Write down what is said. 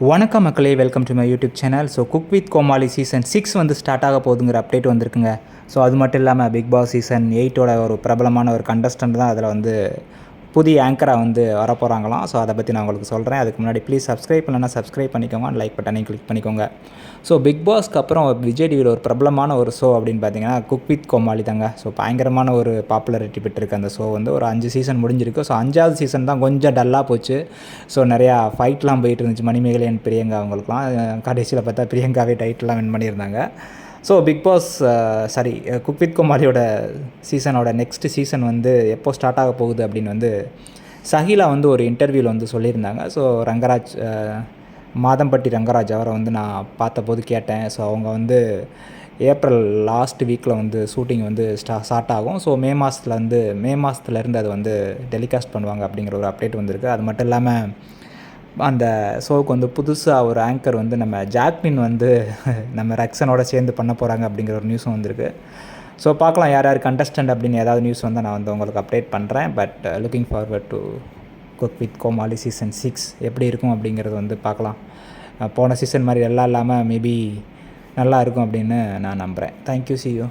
வணக்கம் மக்களே welcome to my YouTube channel so cook with Comali season six வந்து start ஆக போகுதுங்கிற அப்டேட் வந்திருக்குங்க. ஸோ அது மட்டும் இல்லாமல் பிக் பாஸ் சீசன் எயிட்டோட ஒரு பிரபலமான ஒரு கண்டஸ்டன்ட் தான் அதில் வந்து புதிய ஆங்கராக வந்து வரப்போகிறாங்களாம் ஸோ அதை பற்றி நான் உங்களுக்கு சொல்கிறேன் அதுக்கு முன்னாடி ப்ளீஸ் சப்ஸ்கிரைப் பண்ணலன்னா சப்ஸ்கிரைப் பண்ணிக்கோங்க. லைக் பட்டனை கிளிக் பண்ணிக்கோங்க. ஸோ பிக் பாஸ்க்கு அப்புறம் விஜய் டிவியில் ஒரு பிரபலமான ஒரு ஷோ அப்படின்னு பார்த்தீங்கன்னா குக் வித் கோமாளி தாங்க. ஸோ பயங்கரமான ஒரு பாப்புலரிட்டி பெற்றிருக்கு அந்த ஷோ வந்து. ஒரு அஞ்சு சீசன் முடிஞ்சிருக்கு. ஸோ அஞ்சாவது சீசன் தான் கொஞ்சம் டல்லாக போச்சு. ஸோ நிறையா ஃபைட்லாம் போயிட்டு இருந்துச்சு. மணிமேகலை அண்ட் பிரியங்கா அவங்களுக்குலாம் கடைசியில் பார்த்தா பிரியங்காவே டைட்டிலாம் வின் பண்ணியிருந்தாங்க. So Bigg Boss sorry cook with குமாரியோட சீசனோட நெக்ஸ்ட் சீசன் வந்து எப்போ ஸ்டார்ட் ஆக போகுது அப்படின்னு வந்து சஹிலா வந்து ஒரு இன்டர்வியூவில் வந்து சொல்லியிருந்தாங்க. ஸோ ரங்கராஜ் uh, மாதம்பட்டி ரங்கராஜ் அவரை வந்து நான் பார்த்தபோது கேட்டேன். ஸோ அவங்க வந்து ஏப்ரல் லாஸ்ட் வீக்கில் வந்து ஷூட்டிங் வந்து ஸ்டா ஸ்டார்ட் ஆகும். ஸோ மே மாதத்துலேருந்து மே மாதத்துலேருந்து அது வந்து டெலிகாஸ்ட் பண்ணுவாங்க அப்படிங்கிற ஒரு அப்டேட் வந்திருக்கு. அது மட்டும் இல்லாமல் அந்த ஷோவுக்கு வந்து புதுசாக ஒரு ஆங்கர் வந்து நம்ம ஜாக்லின் வந்து நம்ம ரக்ஷனோட சேர்ந்து பண்ண போகிறாங்க அப்படிங்கிற ஒரு நியூஸும் வந்திருக்கு. ஸோ பார்க்கலாம் யார் யார் கண்டஸ்டன்ட் அப்படின்னு ஏதாவது நியூஸ் வந்து நான் வந்து உங்களுக்கு அப்டேட் பண்ணுறேன் but looking forward to cook with Comali season six எப்படி இருக்கும் அப்படிங்கிறது வந்து பார்க்கலாம். போன சீசன் மாதிரி எல்லாம் இல்லாமல் மேபி நல்லா இருக்கும் அப்படின்னு நான் நம்புகிறேன் தேங்க்யூ சி யூ